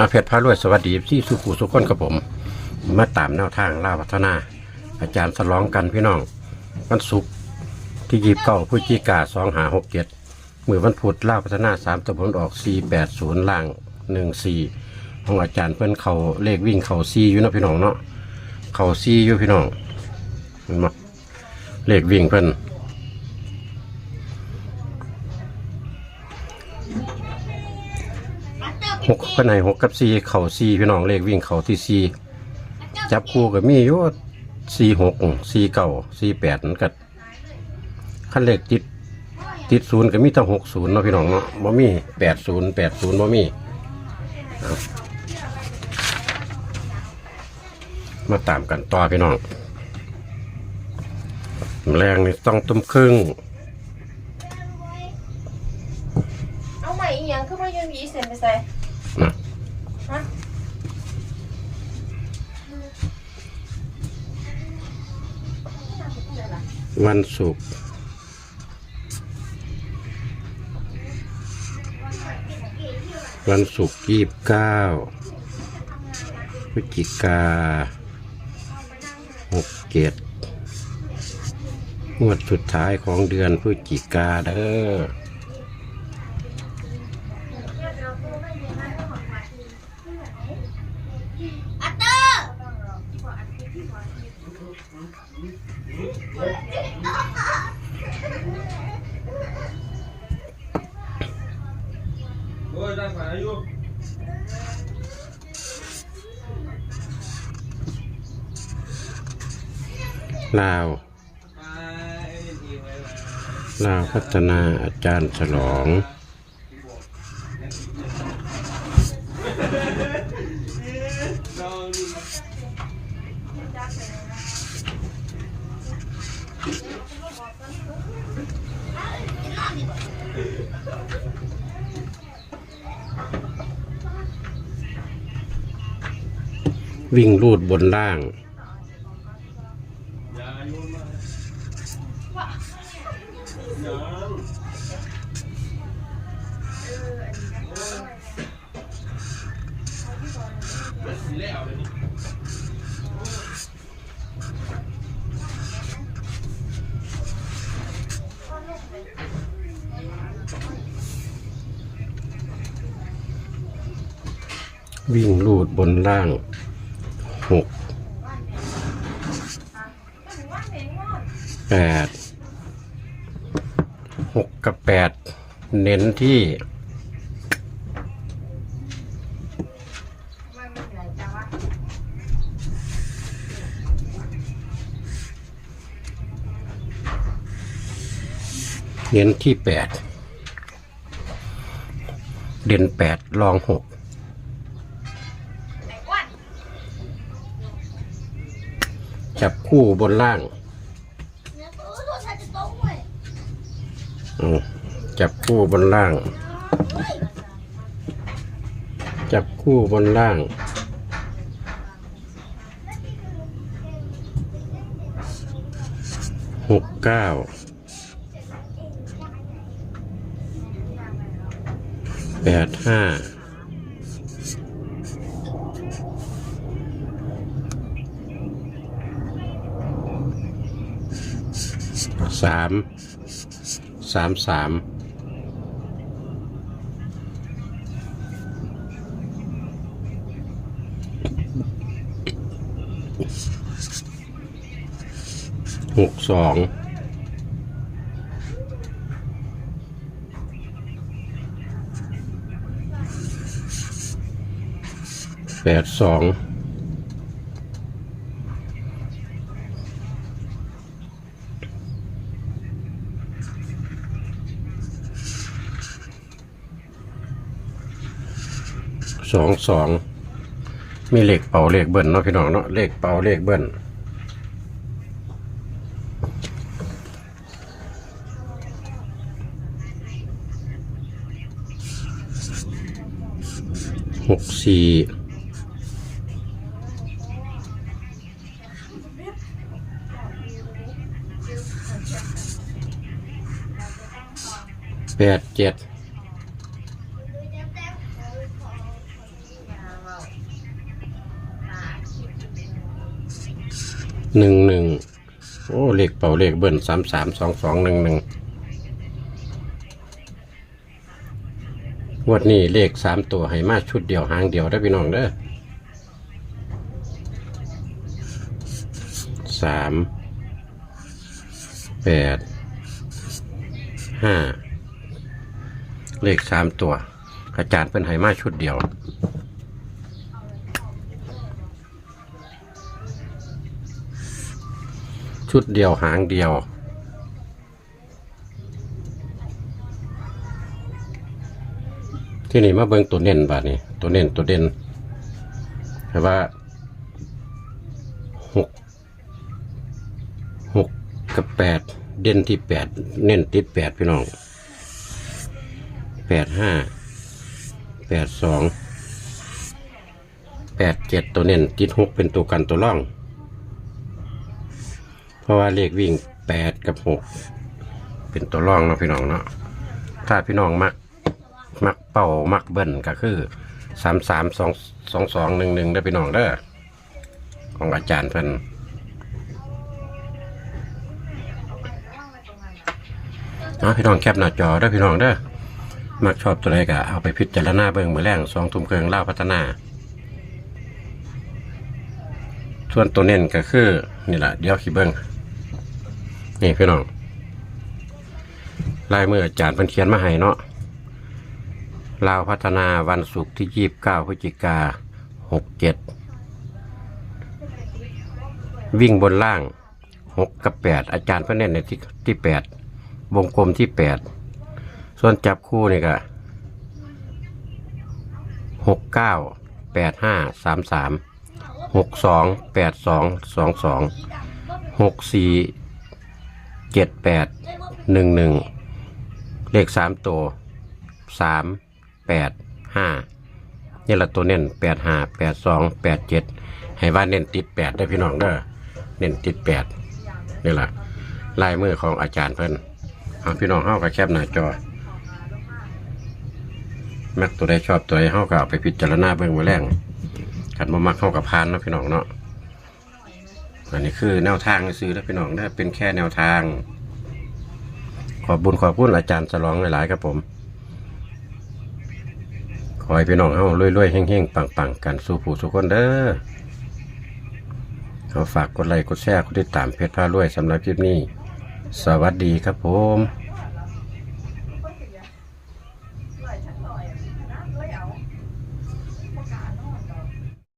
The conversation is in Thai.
อาเพชรพารวยสวัสดีที่สุขุสุขคนกับผม มาตามแนวทางล่าวัฒนา อาจารย์สลองกันพี่น้องวันศุกร์ที่ยีบเก้าพฤศจิกาสองหาหกเจ็ดมือวันพุธล่าวัฒนาสามตะบนออกสี่แปดศูนย์ล่างหนึ่งสี่ของอาจารย์เพื่อนเขาเลขวิ่งเขาซีอยู่นะพี่น้องเนาะเขาซีอยู่พี่น้องเห็นไหมเลขวิ่งเพื่อน หกข้างในหกกับสี่เข่าสี่พี่น้องเลขวิ่งเข่าที่สี่จับคู่กับมีอยู่สี่หกสี่เก้าสี่แปดนั่นก็ขั้นเลขติดติดศูนย์ก็มีทั้งหกศูนย์เนาะพี่น้องเนาะบ่มีแปดศูนย์แปดศูนย์บ่มีมาตามกันต่อพี่น้องแรงนี่ต้องตุ้มครึ่งเอาใหม่อีหยังคือว่ายังมีเส้นไปใส่ วันศุกร์วันศุกร์ยี่สิบเก้าพฤศจิกาหกเจ็ดงวดสุดท้ายของเดือนพฤศจิกาเด้อ อัตเตอร์ ลาว ลาวพัฒนาอาจารย์ฉลอง ลองดู วิ่งรูดบนล่าง วิ่งรูดบนล่าง หกแปดหกกับแปดเน้นที่เน้นที่แปดเด่นแปดรองหก ไอ้อ้วน จับคู่บนล่างอืมจับคู่บนล่าง จับคู่บนล่าง หกเก้า แปดห้า สามสามสามหกสองแปดสอง องสองมีเลขเป่าเลขเบิ้ลเนาะพี่น้องเนาะเลขเป่าเลขเบิ้ลหกสี่แปดเจ็ด หนึ่งหนึ่งโอ้เลขเป่าเลขเบิ้ลสามสามสองสองหนึ่งหนึ่งงวดนี้เลขสามตัวให้มาชุดเดียวหางเดียวได้พี่น้องเด้อสามแปดห้าเลขสามตัวอาจารย์เป็นให้มาชุดเดียว ชุดเดียวหางเดียวที่นี่มาเบิ่งตัวเน้นบานี้ตัวเน้นตัวเด่นแต่ว่าหกหกกับแปดเด่นที่แปดเน้นติดแปดพี่น้องแปดห้าแปดสองแปดเจ็ดตัวเน้นติดหกเป็นตัวกันตัวร่อง ราะว่าเลขวิ่งแปดกับหกเป็นตัวร่องเนาะพี่น้องเนาะถ้าพี่น้องมักมักเป่ามักเบิ้ลก็คือสามสามสองสองสองหนึ่งหนึ่งได้พี่น้องเด้อของอาจารย์เพิ่นเอาพี่น้องแคปหน้าจอได้พี่น้องเด้อมักชอบตัวใดก็เอาไปพิจารณาเบิ่งมือแรงสองทุ่มเครื่องเล่าพัฒนาส่วนตัวเน้นก็คือนี่แหละเดี๋ยวขี้เบิ้ง นี่พี่น้องลายมืออาจารย์พิ่นเขียนมาให้เนาะลาวพัฒนาวันศุกร์ที่ยี่บเก้าพฤศจิกาหกเจ็ดวิ่งบนล่างหกกับแปดอาจารย์เพื่อนเน้นในที่ที่แปดวงกลมที่แปดส่วนจับคู่นี่ก็หกเก้าแปดห้าสามสามหกสองแปดสองสองสองหกสี่ เจ็ดแปดหนึ่งหนึ่งเลขสามตัวสามแปดห้านี่ละตัวเน้นแปดห้าแปดสองแปดเจ็ดให้ว่าเน้นติดแปดได้พี่น้องเด้อเน้นติดแปดนี่แหละลายมือของอาจารย์เพิ่นเอาพี่น้องเฮากับแคบหน้าจอมักตัวใดชอบตัวใดเฮาก็เอาไปพิจารณาเบิ่งมาแรงขันบ่มักเฮากับพานเนาะพี่น้องเนาะ อันนี้คือแนวทางซื้อแล้วพี่น้องได้เป็นแค่แนวทาง ขอบบุญขอบคุณอาจารย์สลองหลายๆครับผม ขอให้พี่น้องเฮารวยๆเฮงๆปังๆกันสู้ผู้สุคนเด้อเขาฝากกดไลค์กดแชร์กดติดตามเพจพารวยสำหรับคลิปนี้ สวัสดีครับผม